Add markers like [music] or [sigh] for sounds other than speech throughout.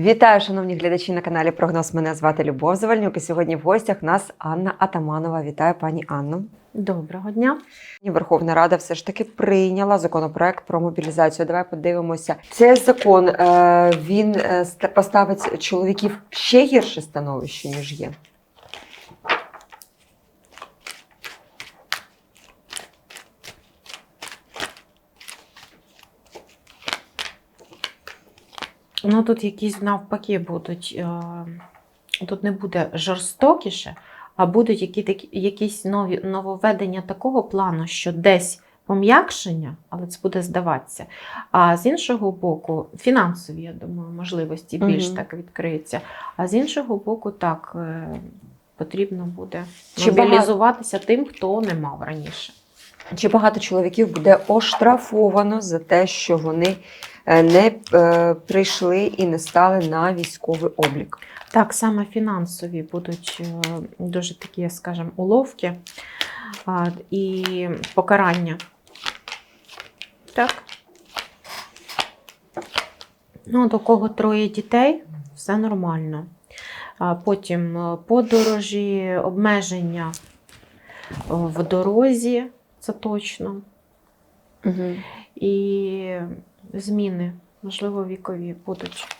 Вітаю, шановні глядачі на каналі Прогноз. Мене звати Любов Завальнюк. І сьогодні в гостях у нас Анна Атаманова. Вітаю пані Анну. Доброго дня. Верховна Рада все ж таки прийняла законопроект про мобілізацію. Давай подивимося. Цей закон е, він е, поставить чоловіків ще гірше становище, ніж є. Ну тут якісь навпаки будуть. е, Тут не буде жорстокіше, а будуть які, такі, якісь нові нововведення такого плану, що десь пом'якшення, але це буде здаватися. А з іншого боку, фінансові, я думаю, можливості більш Мгм. так відкриються. А з іншого боку, так е, потрібно буде мобілізуватися тим, хто не мав раніше. Чи багато чоловіків буде оштрафовано за те, що вони е, не е, прийшли і не стали на військовий облік? Так, саме фінансові будуть е, дуже такі, скажімо, уловки і покарання. Так. Ну, до кого троє дітей, все нормально. Потім подорожі, обмеження в дорозі, це точно. Угу. І зміни, можливо, вікові будуть.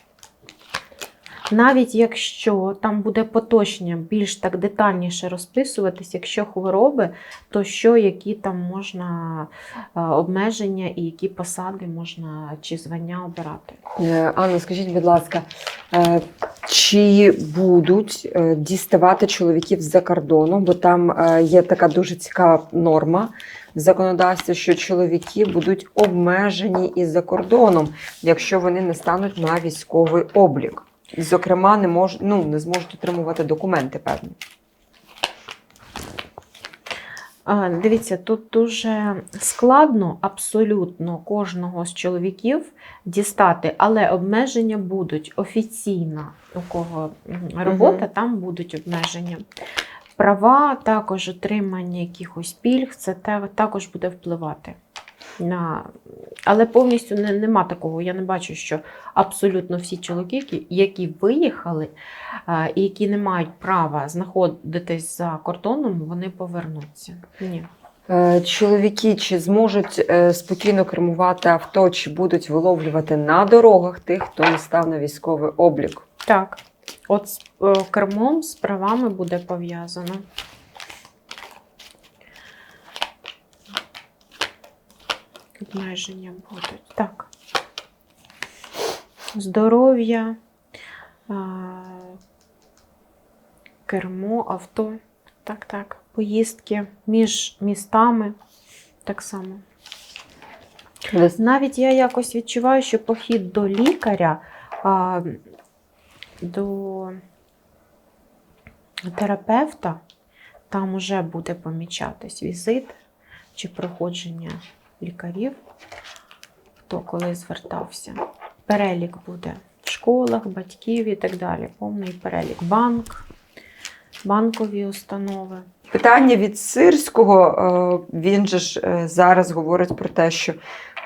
Навіть якщо там буде поточення більш так детальніше розписуватись, якщо хвороби, то що, які там можна е, обмеження і які посади можна чи звання обирати. Е, Анна, скажіть, будь ласка, е, чи будуть діставати чоловіків з-за кордону? Бо там є така дуже цікава норма в законодавстві, що чоловіки будуть обмежені із-за кордоном, якщо вони не стануть на військовий облік. Зокрема, не мож, ну, не зможуть отримувати документи, певні. Дивіться, тут дуже складно абсолютно кожного з чоловіків дістати, але обмеження будуть офіційно. У кого робота, Мгм. там будуть обмеження. Права, також отримання якихось пільг, це також буде впливати. На... Але повністю не, нема такого. Я не бачу, що абсолютно всі чоловіки, які- виїхали і які не мають права знаходитись за кордоном, вони повернуться. Ні. Е, Чоловіки чи зможуть е, спокійно кермувати авто, чи будуть виловлювати на дорогах тих, хто не став на військовий облік? Так. От з е, кермом з правами буде пов'язано. Обмеження будуть. Так. Здоров'я, кермо, авто. Так, так. Поїздки між містами. Так само. Навіть я якось відчуваю, що похід до лікаря, а, до терапевта, там уже буде помічатись візит чи проходження лікарів, хто коли звертався. Перелік буде в школах, батьків і так далі. Повний перелік. Банк, банкові установи. Питання від Сирського. е, Він же ж е, зараз говорить про те, що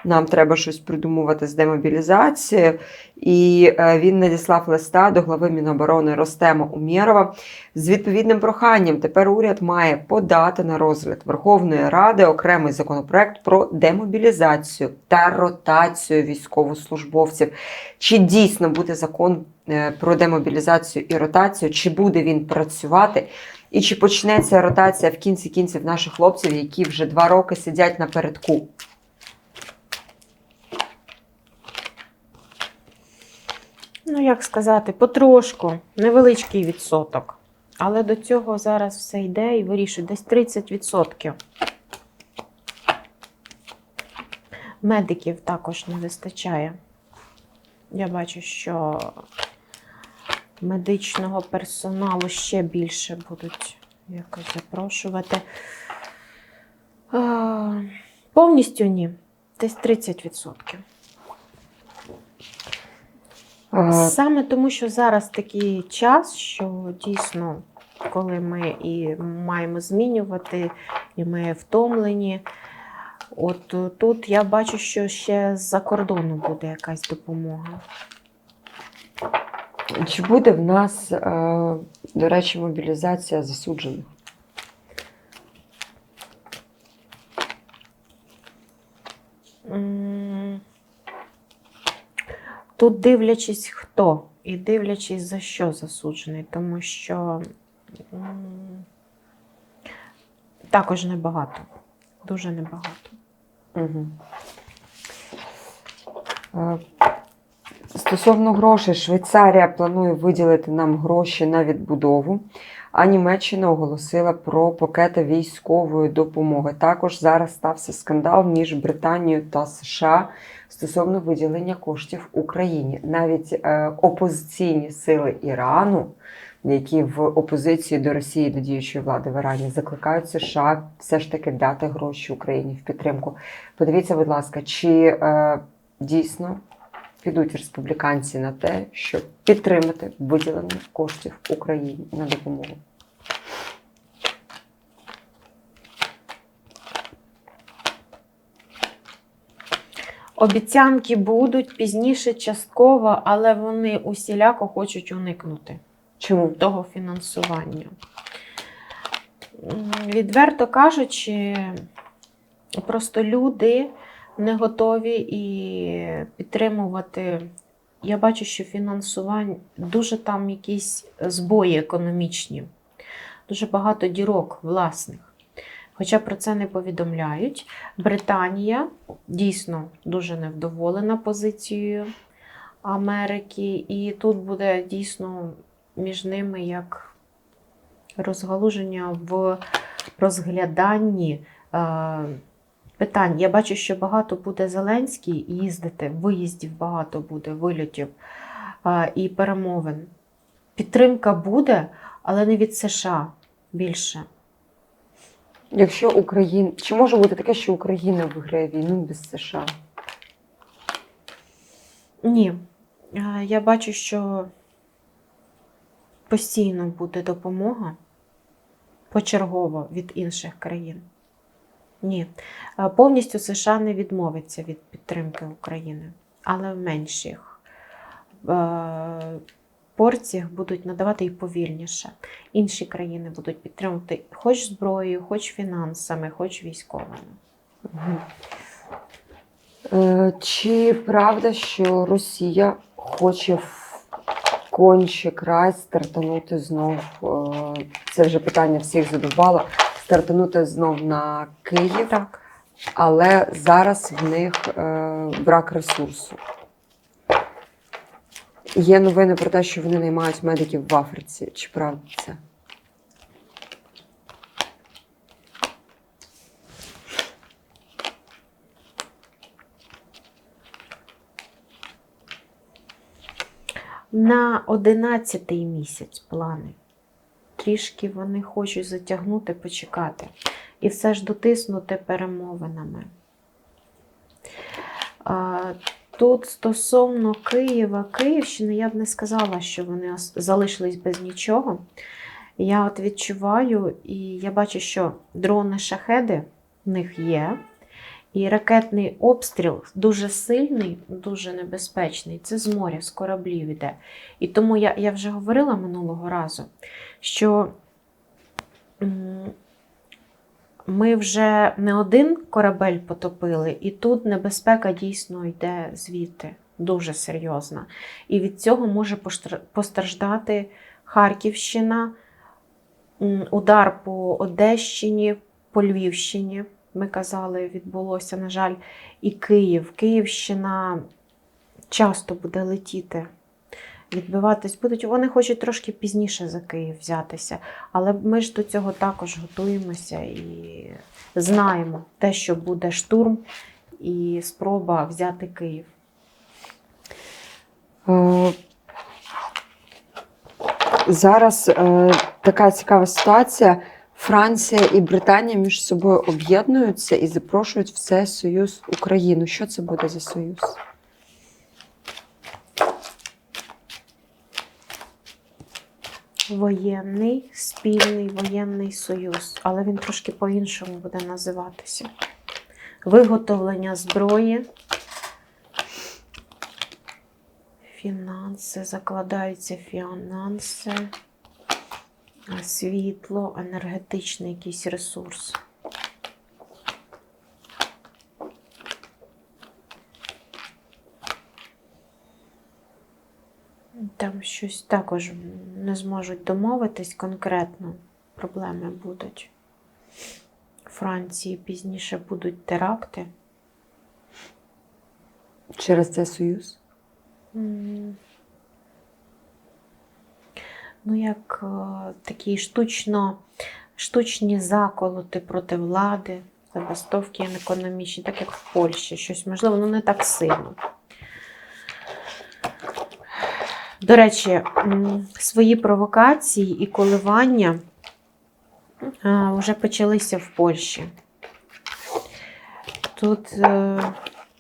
нам треба щось придумувати з демобілізації. І е, він надіслав листа до глави Міноборони Ростема Умєрова з відповідним проханням. Тепер уряд має подати на розгляд Верховної Ради окремий законопроект про демобілізацію та ротацію військовослужбовців. Чи дійсно буде закон е, про демобілізацію і ротацію, чи буде він працювати? І чи почнеться ротація в кінці кінців наших хлопців, які вже два роки сидять напередку? Ну, як сказати, потрошку, невеличкий відсоток. Але до цього зараз все йде і вирішує десь 30%. Медиків також не вистачає. Я бачу, що медичного персоналу ще більше будуть якось запрошувати. Повністю ні. Десь 30%. Е, Саме тому, що зараз такий час, що дійсно, коли ми і маємо змінювати, і ми втомлені. От е, тут я бачу, що ще з-за кордону буде якась допомога. Чи буде в нас, е, до речі, мобілізація засуджених? М, Тут дивлячись хто і дивлячись за що засуджений, тому що також небагато, дуже небагато. Угу. Стосовно грошей, Швейцарія планує виділити нам гроші на відбудову, а Німеччина оголосила про пакети військової допомоги. Також зараз стався скандал між Британією та США стосовно виділення коштів Україні. Навіть е, опозиційні сили Ірану, які в опозиції до Росії до діючої влади в Ірані, закликають США все ж таки дати гроші Україні в підтримку. Подивіться, будь ласка, чи е, дійсно підуть республіканці на те, щоб підтримати виділення коштів Україні на допомогу. Обіцянки будуть пізніше частково, але вони усіляко хочуть уникнути. Чому? того фінансування. Відверто кажучи, просто люди не готові і підтримувати. Я бачу, що фінансування дуже там якісь збої економічні, дуже багато дірок власних. Хоча про це не повідомляють. Британія дійсно дуже невдоволена позицією Америки, і тут буде дійсно між ними як розгалуження в розгляданні е, питань. Я бачу, що багато буде Зеленський їздити, виїздів багато буде, вильотів і перемовин. Підтримка буде, але не від США більше. Якщо Україна, чи може бути таке, що Україна виграє війну без США? Ні. Я бачу, що постійно буде допомога почергово від інших країн. Ні. Е, Повністю США не відмовиться від підтримки України, але в менших е, порціях будуть надавати і повільніше. Інші країни будуть підтримувати хоч зброєю, хоч фінансами, хоч військовими. Е, Чи правда, що Росія хоче конче край стартанути знов? Це вже питання всіх задувало. Стартанути знов на Київ, Так. але зараз в них е, брак ресурсу. Є новини про те, що вони наймають медиків в Африці. Чи правда це? На 11-й місяць плани. Трішки вони хочуть затягнути, почекати. І все ж дотиснути перемовинами. Тут стосовно Києва, Київщини, я б не сказала, що вони залишились без нічого. Я от відчуваю, і я бачу, що дрони шахеди в них є. І ракетний обстріл дуже сильний, дуже небезпечний. Це з моря, з кораблів іде. І тому я, я вже говорила минулого разу, що ми вже не один корабель потопили, і тут небезпека дійсно йде звідти, дуже серйозна. І від цього може постраждати Харківщина, удар по Одещині, по Львівщині. Ми казали, відбулося, на жаль, і Київ. Київщина часто буде летіти, відбиватись будуть. Вони хочуть трошки пізніше за Київ взятися, але ми ж до цього також готуємося і знаємо те, що буде штурм і спроба взяти Київ. Е, Зараз е, така цікава ситуація. Франція і Британія між собою об'єднуються і запрошують в цей союз Україну. Що це буде за союз? Воєнний, спільний воєнний союз, але він трошки по-іншому буде називатися. Виготовлення зброї, Фінанси, закладаються фінанси, світло, енергетичний якийсь ресурс. Там щось також не зможуть домовитись конкретно. Проблеми будуть. У Франції пізніше будуть теракти. Через цей союз. Ну, як е, такі штучно, штучні заколоти проти влади, забастовки економічні, так як в Польщі, щось можливо, ну не так сильно. До речі, свої провокації і коливання а, вже почалися в Польщі. Тут е,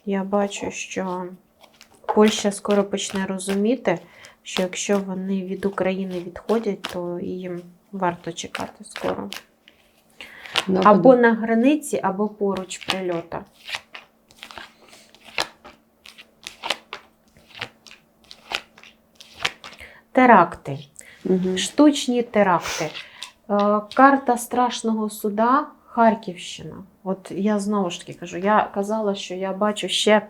я бачу, що Польща скоро почне розуміти, що якщо вони від України відходять, то їм варто чекати скоро. Нападу. Або на границі, або поруч прильота. Теракти. Мгм. Штучні теракти. Е, Карта страшного суда Харківщина. От я знову ж таки кажу, я казала, що я бачу ще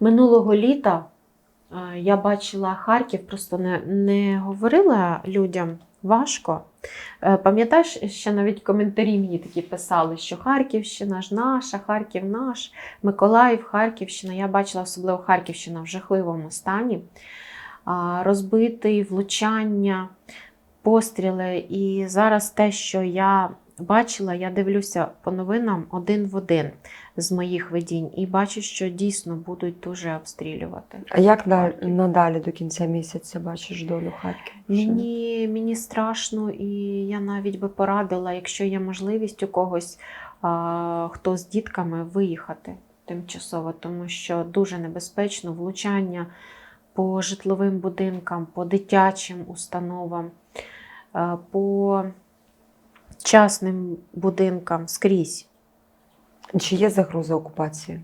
минулого літа. Я бачила Харків, просто не, не говорила людям важко. Е, Пам'ятаєш, ще навіть коментарі мені такі писали, що Харківщина ж наша, Харків наш, Миколаїв, Харківщина. Я бачила особливо Харківщина в жахливому стані. Розбитий, влучання, постріли. І зараз те, що я бачила, я дивлюся по новинам один в один з моїх видінь, і бачу, що дійсно будуть дуже обстрілювати. А як на- надалі до кінця місяця бачиш долю Харків? Мені, мені страшно, і я навіть би порадила, якщо є можливість у когось, а, хто з дітками, виїхати тимчасово, тому що дуже небезпечно влучання по житловим будинкам, по дитячим установам, по частним будинкам скрізь. Чи є загроза окупації?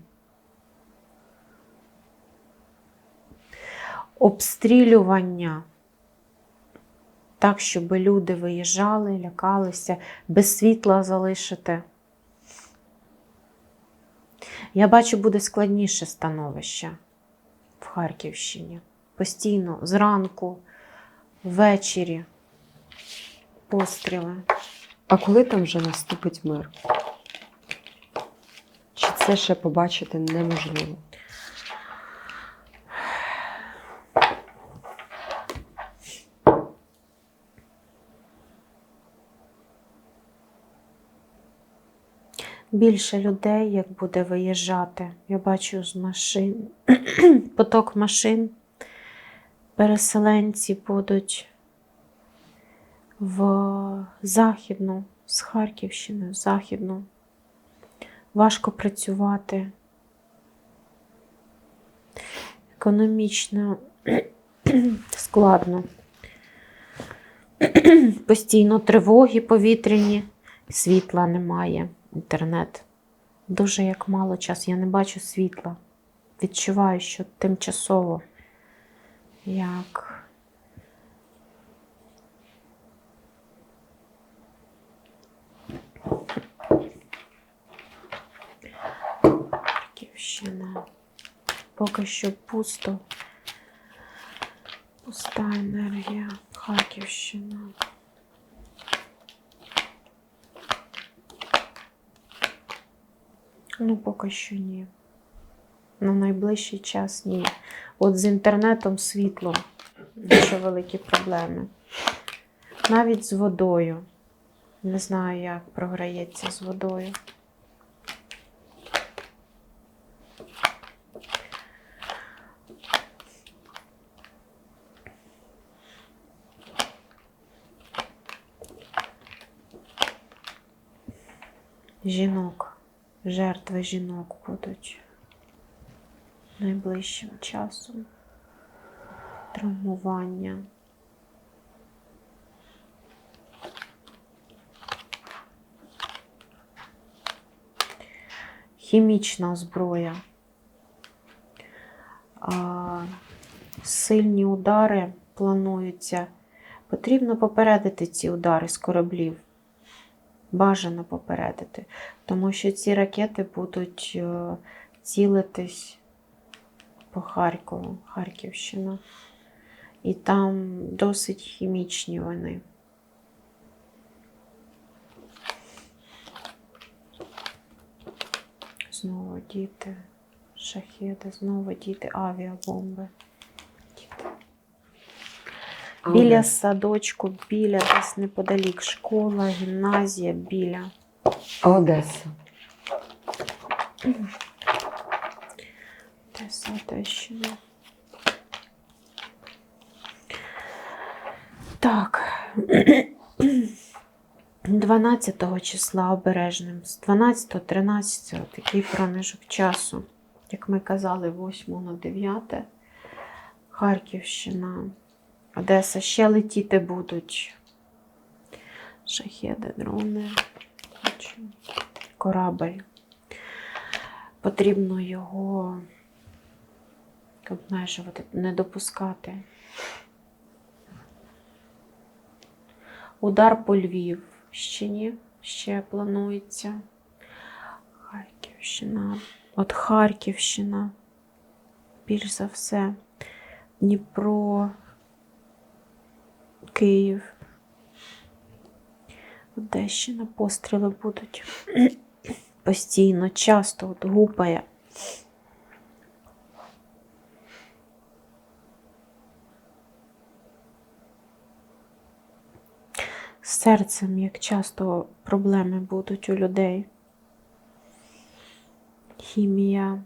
обстрілювання. Так, щоб люди виїжджали, лякалися, без світла залишити. Я бачу, буде складніше становище в Харківщині. Постійно, зранку, ввечері, постріли. А коли там вже наступить мир? Чи це ще побачити неможливо? Більше людей, як буде виїжджати. Я бачу з машин, [clears throat] поток машин. Переселенці будуть в Західну, з Харківщини, в Західну. Важко працювати. Економічно [clears throat] складно. [clears throat] Постійно тривоги повітряні, світла немає, інтернет. Дуже як мало часу. Я не бачу світла. Відчуваю, що тимчасово як. Харківщина. Поки що пусто. Пуста енергія. Харківщина. Ну, поки що ні. На найближчий час ні. От з інтернетом світлом дуже великі проблеми. Навіть з водою. Не знаю, як програється з водою. Жінок, жертви жінок будуть найближчим часом. Травмування. Хімічна зброя. А, сильні удари плануються. Потрібно попередити ці удари з кораблів. Бажано попередити, тому що ці ракети будуть е, цілитись по Харкову, Харківщина. І там досить хімічні вони. Знову діти, шахеди, знову діти, авіабомби. Біля садочку, біля десь неподалік школа, гімназія, біля. Одеса. Одеса, Одещина. Так. 12 числа обережним. З 12 13 такий проміжок часу. Як ми казали, 8 на 9. Харківщина. Одеса ще летіти будуть. Шахеди, дрони. Корабель. Потрібно його обмежувати, не допускати. Удар по Львівщині ще планується. Харківщина. От Харківщина. Більш за все. Дніпро, Київ. Одещина постріли будуть. Постійно, часто от гупає. Серцем, як часто проблеми будуть у людей. Хімія,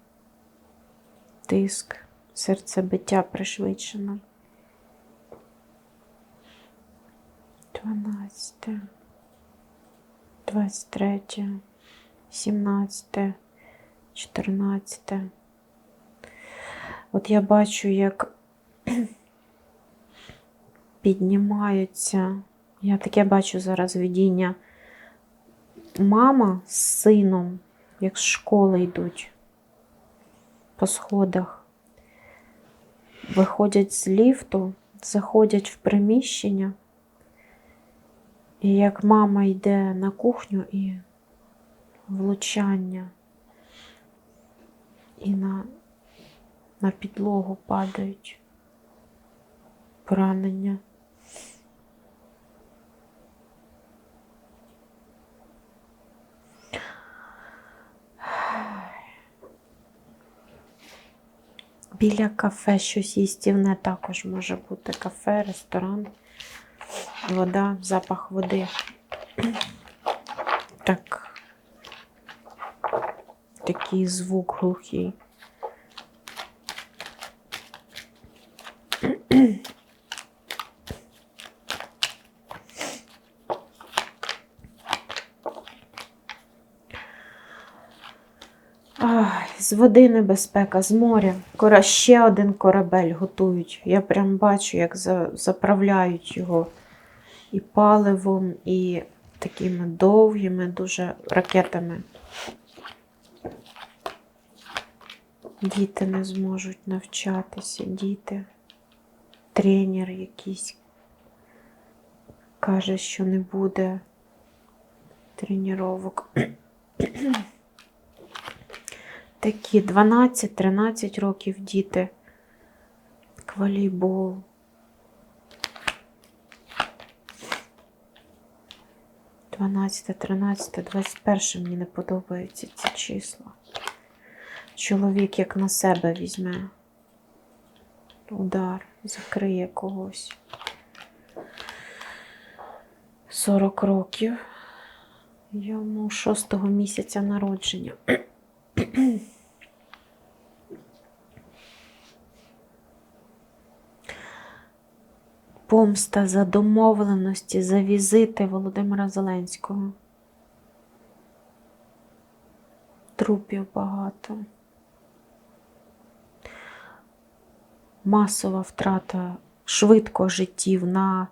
тиск, серцебиття пришвидшено. 12, 23, 17, 14. От я бачу, як [clears throat] піднімаються. Я таке бачу зараз видіння. Мама з сином, як з школи йдуть по сходах, виходять з ліфту, заходять в приміщення. І як мама йде на кухню і влучання, і на, на підлогу падають поранення. Біля кафе щось їстівне також може бути кафе, ресторан, вода, запах води. Так. Такий звук глухий. З води небезпека, з моря. Кора ще один корабель готують. Я прям бачу, як за, заправляють його і паливом, і такими довгими дуже ракетами. Діти не зможуть навчатися, діти. Тренер якийсь каже, що не буде тренувок. Такі 12-13 років діти. Волейбол. Дванадцяте, тринадцяте, двадцять перше мені не подобаються ці числа. Чоловік як на себе візьме удар, закриє когось. 40 років. Йому шостого місяця народження. Помста за домовленості, за візити Володимира Зеленського. Трупів багато. Масова втрата швидко життів на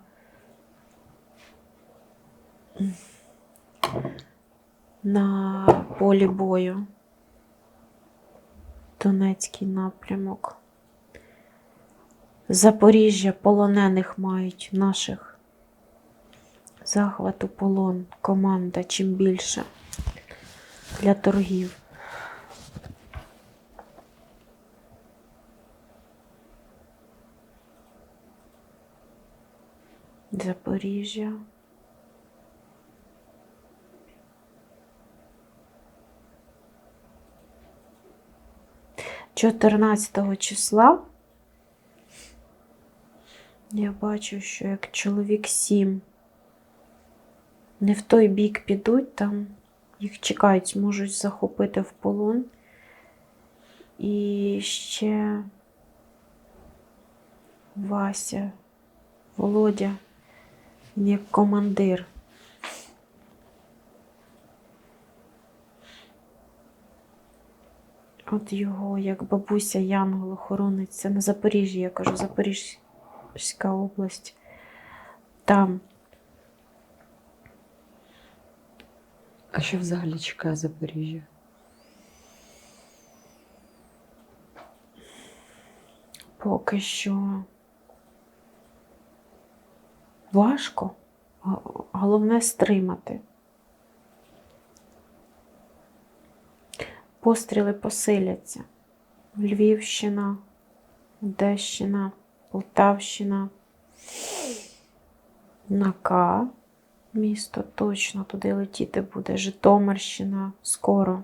на полі бою. Донецький напрямок. Запоріжжя полонених мають наших. Захват у полон. Команда чим більше для торгів. Запоріжжя. Чотирнадцятого числа я бачу, що як чоловік сім не в той бік підуть, там їх чекають, можуть захопити в полон. І ще Вася, Володя, як командир. От його, як бабуся Янгол охоронець, це на Запоріжжі, я кажу, Запорізька область. Там А що взагалі чекає Запоріжжя? поки що важко. Головне стримати. Постріли посиляться. Львівщина, Одещина, Полтавщина, Нака. Місто точно туди летіти буде. Житомирщина скоро.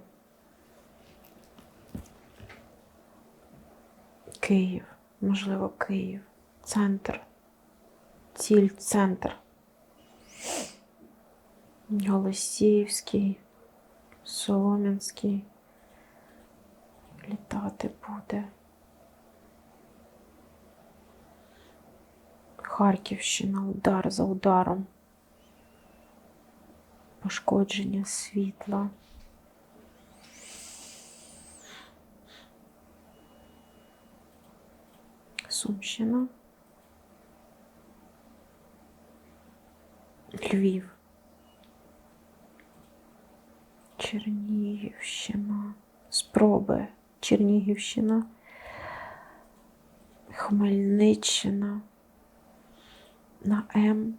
Київ, можливо, Київ, центр, ціль, центр. Голосіївський, Солом'янський. Літати буде. Харківщина, удар за ударом. Пошкодження світла. Сумщина. Львів. Чернігівщина. Спроби. Чернігівщина. Хмельниччина. На М.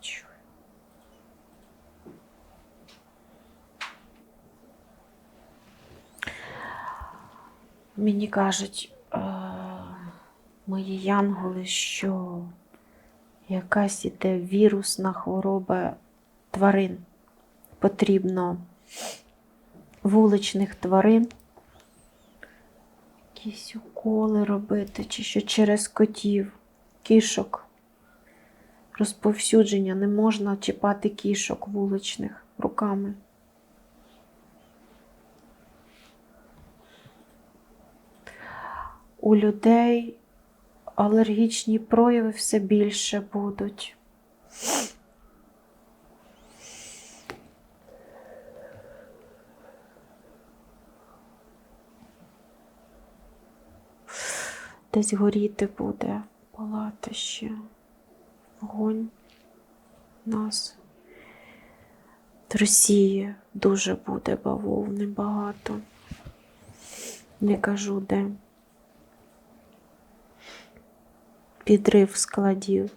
Чую. Мені кажуть е, мої янголи, що якась іде вірусна хвороба тварин. Потрібно вуличних тварин. Якісь уколи робити, чи що через котів, кішок. Розповсюдження не можна чіпати кішок вуличних руками. У людей алергічні прояви все більше будуть. Десь горіти буде, палати ще. Вогонь нас. Росії дуже буде бавовни багато. Не кажу де. Підрив складів.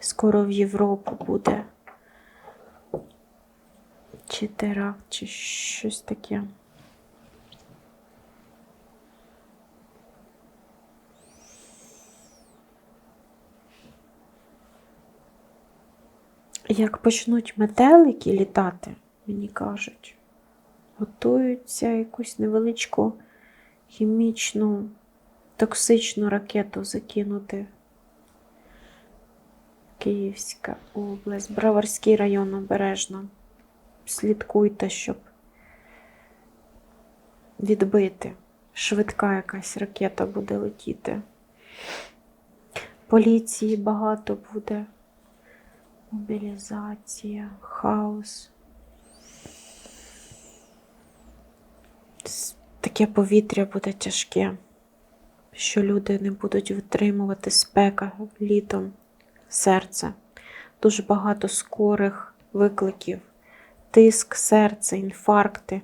Скоро в Європу буде. Чи теракт, чи щось таке. Як почнуть метелики літати, мені кажуть, готуються якусь невеличку хімічну, токсичну ракету закинути. Київська область, Броварський район обережно. Слідкуйте, щоб відбити. Швидка якась ракета буде летіти. Поліції багато буде. Мобілізація, хаос. Таке повітря буде тяжке, що люди не будуть витримувати спека літом, серце. Дуже багато скорих викликів тиск серця, інфаркти.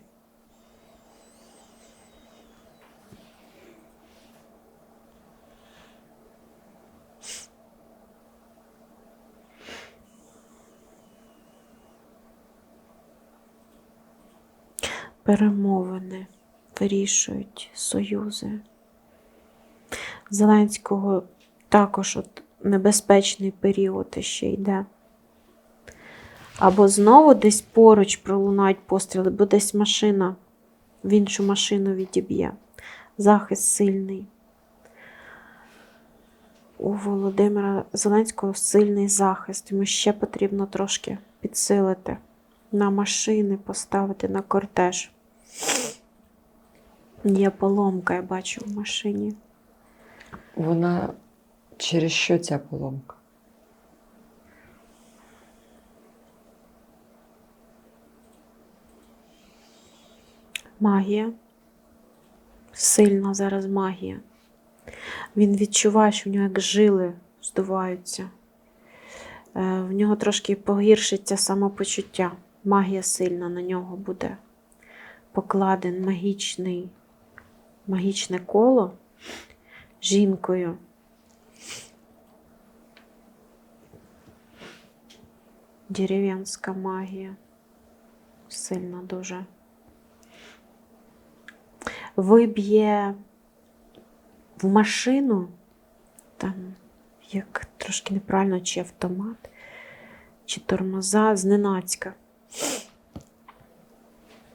Перемовини вирішують союзи. Зеленського також от небезпечний період ще йде. Або знову десь поруч пролунають постріли, бо десь машина в іншу машину відіб'є. Захист сильний. У Володимира Зеленського сильний захист. Йому ще потрібно трошки підсилити. На машини поставити на кортеж. Є поломка, я бачу в машині. Вона через що ця поломка? Магія. Сильна зараз магія. Він відчуває, що в нього як жили здуваються. Е, В нього трошки погіршиться самопочуття. Магія сильна на нього буде покладен магічний, магічне коло жінкою. Дерев'янська магія. Сильна дуже. Виб'є в машину, там, як трошки неправильно, чи автомат, чи тормоза зненацька.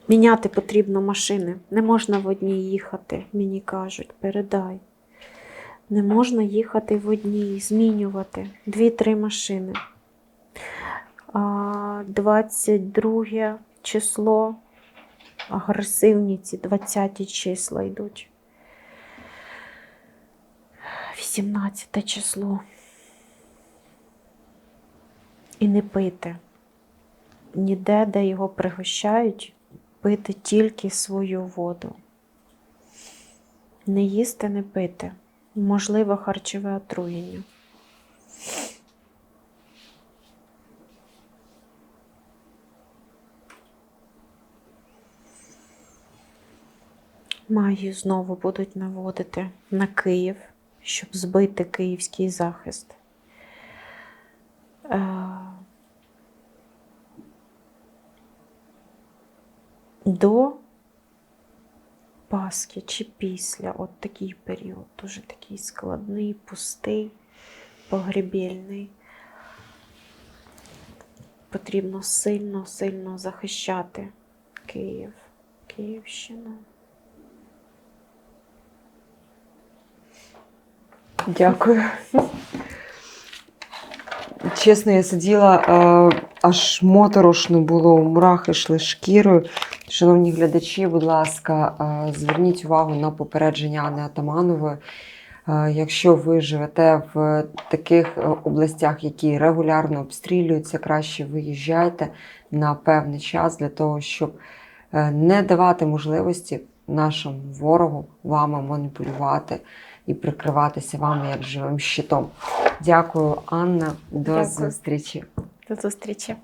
Міняти потрібно машини. Не можна в одній їхати, мені кажуть, передай. Не можна їхати в одній, змінювати. Дві-три машини. 22 число. Агресивні ці 20 числа йдуть. 18 число. І не пити. Ніде, де його пригощають, пити тільки свою воду. Не їсти, не пити. Можливо, харчове отруєння. Магію знову будуть наводити на Київ, щоб збити київський захист. Е, До Пасхи чи після от такий період, дуже такий складний, пустий, погребільний. Потрібно сильно, сильно захищати Київ, Київщину. Дякую. Чесно, я сиділа, е, аж моторошно було, мурахи йшли шкірою. Шановні глядачі, будь ласка, е, зверніть увагу на попередження Анни Атаманової. Е, Якщо ви живете в таких областях, які регулярно обстрілюються, краще виїжджайте на певний час для того, щоб не давати можливості нашому ворогу вами маніпулювати і прикриватися вами як живим щитом. Дякую, Анна. До Дякую. зустрічі. До зустрічі!